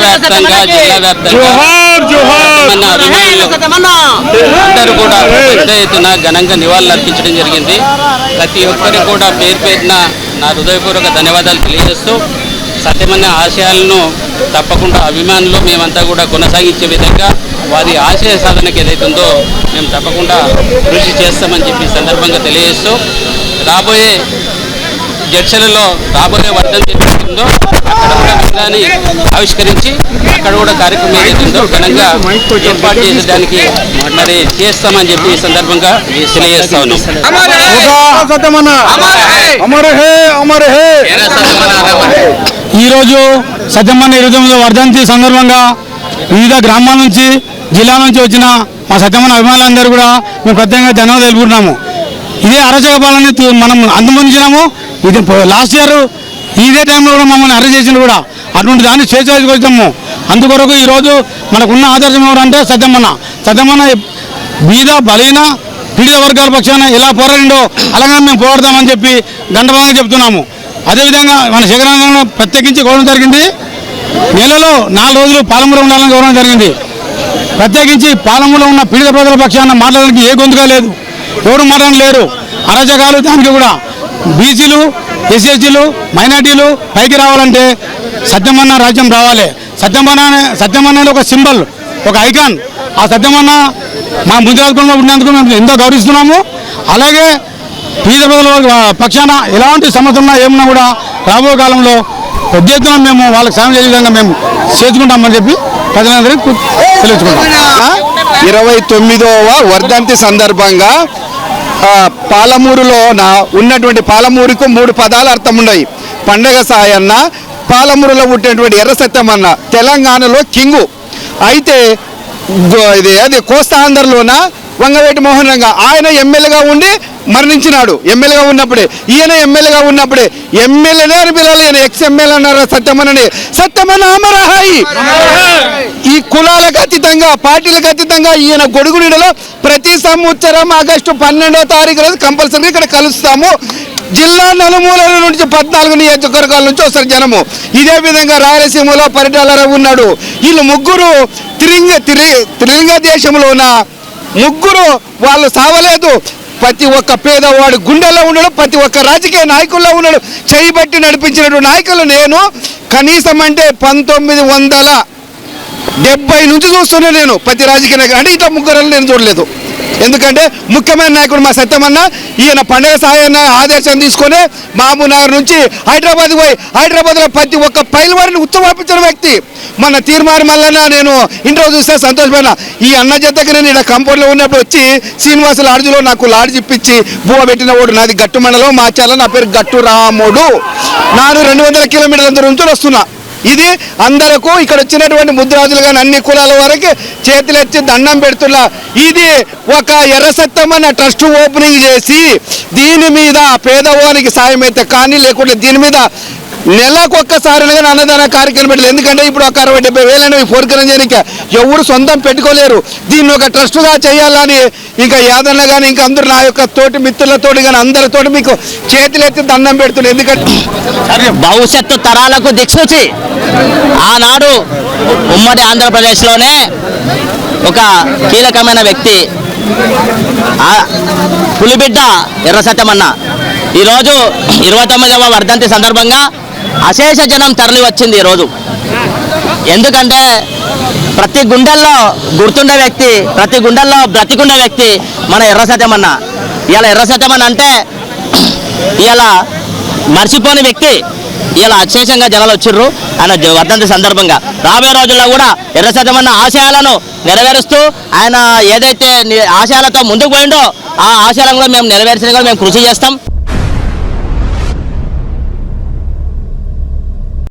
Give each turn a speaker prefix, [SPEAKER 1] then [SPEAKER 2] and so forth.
[SPEAKER 1] వ్యాప్తంగా జిల్లా అభిమానులు అందరూ కూడా పెద్ద ఎత్తున ఘనంగా నివాళులు అర్పించడం జరిగింది. ప్రతి ఒక్కరికి కూడా పేరు పేరున నా హృదయపూర్వక ధన్యవాదాలు తెలియజేస్తూ సత్యమైన ఆశయాలను తప్పకుండా అభిమానులు మేమంతా కూడా కొనసాగించే విధంగా వారి ఆశయ సాధనకు ఏదైతుందో మేము తప్పకుండా కృషి చేస్తామని చెప్పి ఈ సందర్భంగా తెలియజేస్తూ రాబోయే జడ్చలలో రాబోయే వర్గం జరుగుతుందో అక్కడ కూడా విధాన్ని ఆవిష్కరించి అక్కడ కూడా కార్యక్రమం ఏదైతుందో ఘనంగా ఏర్పాటు చేసేదానికి మరి చేస్తామని చెప్పి ఈ సందర్భంగా తెలియజేస్తా ఉన్నాం.
[SPEAKER 2] హే ఈరోజు సత్యమన్న ఇరవై వర్ధంతి సందర్భంగా వివిధ గ్రామాల నుంచి జిల్లా నుంచి వచ్చిన మా సత్యమన్న అభిమానులందరూ కూడా మేము ప్రత్యేకంగా ధన్యవాదాలు తెలుపుకుంటున్నాము. ఇదే అరచక పాలన మనం అంతమొందించినాము. ఇది లాస్ట్ ఇయర్ ఇదే టైంలో కూడా మమ్మల్ని అరెస్ట్ చేసిన కూడా. అటువంటి దాన్ని స్వేచ్ఛ వచ్చాము అందుకొరకు ఈరోజు మనకున్న ఆదర్శం ఎవరంటే సత్యమన్న. సత్యమన్న బీద బలైన పీడిత వర్గాల పక్షాన ఎలా పోరాడిండో అలాగే మేము పోరాడతామని చెప్పి గంటబాగా చెప్తున్నాము. అదేవిధంగా మన శిఖరాంగంలో ప్రత్యేకించి గౌరవం జరిగింది. నెలలో నాలుగు రోజులు పాలమూరు ఉండాలని గౌరవం జరిగింది. ప్రత్యేకించి పాలమూరులో ఉన్న పీడిత ప్రజల పక్షాన మాట్లాడడానికి ఏ గొంతుగా లేదు. ఎవరు మాట్లాడడం లేరు దానికి కూడా బీసీలు ఎస్సీలు మైనార్టీలు పైకి రావాలంటే సత్యమన్న రాజ్యం రావాలి. సత్యమన్న సత్యమన్న ఒక సింబల్ ఒక ఐకాన్. ఆ సత్యమన్న మా ముందురాజకులంలో ఉన్నందుకు మేము ఎంతో గౌరవిస్తున్నాము? అలాగే పేద ప్రజల పక్షాన ఎలాంటి సమస్య ఉన్నా ఏమున్నా కూడా రాబోయే కాలంలో పెద్ద ఎత్తున మేము వాళ్ళకి సాయం చేసే విధంగా మేము చేసుకుంటామని చెప్పి ప్రజలందరికీ తెలుసుకుంటాం
[SPEAKER 3] ఇరవై తొమ్మిదవ వర్ధంతి సందర్భంగా పాలమూరులో ఉన్నటువంటి పాలమూరుకు మూడు పదాలు అర్థం ఉన్నాయి పండగ సాయన్న పాలమూరులో పుట్టినటువంటి ఎర్ర సత్యమన్న తెలంగాణలో కింగు. అయితే ఇది అది కోస్తాంధ్రలోన వంగవేటి మోహన్ రంగ ఆయన ఎమ్మెల్యేగా ఉండి మరణించినాడు. ఎమ్మెల్యేగా ఉన్నప్పుడే. ఈయన ఎమ్మెల్యేగా ఉన్నప్పుడే. ఎమ్మెల్యేనే అని పిలవాలి ఈయన ఎక్స్ ఎమ్మెల్యే అన్నారు సత్యమనని. సత్యమన అమరహాయి. ఈ కులాలకు అతీతంగా పార్టీలకు అతీతంగా ఈయన గొడుగు నీడలో ప్రతి సంవత్సరం ఆగస్టు పన్నెండో తారీఖు రోజు కంపల్సరీ ఇక్కడ కలుస్తాము. జిల్లా నలుమూలల నుంచి పద్నాలుగు నియోజకవర్గాల నుంచి వస్తారు జనము. ఇదే విధంగా రాయలసీమలో పరిటాల ఉన్నాడు. వీళ్ళు ముగ్గురు త్రిలింగ త్రి- త్రిలింగ దేశంలోన ముగ్గురు వాళ్ళు సావలేదు. ప్రతి ఒక్క పేదవాడు గుండెల్లో ఉన్నాడు ప్రతి ఒక్క రాజకీయ నాయకుల్లో ఉన్నాడు. చేయి బట్టి నడిపించినటువంటి నాయకులు నేను. కనీసం అంటే పంతొమ్మిది వందల డెబ్బై నుంచి చూస్తున్నా నేను ప్రతి రాజకీయ నాయకుడు. అంటే ఇట్లా ముగ్గురు నేను చూడలేదు. ఎందుకంటే ముఖ్యమైన నాయకుడు మా సత్యమన్న ఈయన పండుగ సాయన్న ఆదేశం తీసుకొని మహబూబ్ నగర్ నుంచి హైదరాబాద్ పోయి హైదరాబాద్లో ప్రతి ఒక్క పైలవారిని ఉత్సవాపించిన వ్యక్తి. మన తీర్మానం మల్లన్న నేను ఇంట్లో చూస్తే సంతోషమైన ఈ అన్న జతకి నేను ఇక్కడ కంపౌండ్లో ఉన్నప్పుడు వచ్చి శ్రీనివాస లాడ్జిలో నాకు లాడ్జ్ ఇప్పించి భూమ పెట్టిన వాడు నాది గట్టు మండలం మార్చాల. నా పేరు గట్టు రాముడు. ನಾನು రెండు వందల కిలోమీటర్ల దూరం నుంచి వస్తున్నా. ఇది అందరకు ఇక్కడ వచ్చినటువంటి ముద్రాజులు కానీ అన్ని కులాల వరకు చేతులెత్తి దండం పెడుతున్నా ఇది ఒక ఎర్రసత్తం సత్యమన్న ట్రస్ట్ ఓపెనింగ్ చేసి దీని మీద పేదవానికి సాయం అయితే కానీ లేకుంటే దీని మీద నెలకు ఒక్కసారిగా అన్నదాన కార్యక్రమం పెట్టలేదు. ఎందుకంటే ఇప్పుడు ఒక అరవై డెబ్బై వేలని పోర్కరం చేయడానికి ఎవరు సొంతం పెట్టుకోలేరు. దీన్ని ఒక ట్రస్ట్గా చేయాలని ఇంకా యాదన్న కానీ ఇంకా అందరూ నా యొక్క తోటి మిత్రులతోటి కానీ అందరితోటి మీకు చేతులెత్తి దండం పెడుతున్నారు ఎందుకంటే
[SPEAKER 4] భవిష్యత్తు తరాలకు దిక్సూచి. ఆనాడు ఉమ్మడి ఆంధ్రప్రదేశ్లోనే ఒక కీలకమైన వ్యక్తి పులిబిడ్డ ఎర్ర సత్యమన్న ఈరోజు ఇరవై తొమ్మిదవ వర్ధంతి సందర్భంగా అశేష జనం తరలి వచ్చింది ఈరోజు ఎందుకంటే ప్రతి గుండెల్లో గుర్తుండే వ్యక్తి ప్రతి గుండెల్లో బ్రతికుండే వ్యక్తి మన ఎర్ర సత్యమన్న. ఇలా ఎర్ర సత్యమన్న అంటే ఇలా మర్చిపోని వ్యక్తి. ఇలా అశేషంగా జనాలు వచ్చిర్రు. ఆయన జ- వర్ధంతి సందర్భంగా. రాబోయే రోజుల్లో కూడా ఎర్ర సత్యమన్న ఆశయాలను నెరవేరుస్తూ ఆయన ఏదైతే ఆశయాలతో ముందుకు పోయిండో ఆ ఆశయాలను కూడా మేము నెరవేర్చిన కూడా మేము కృషి చేస్తాం.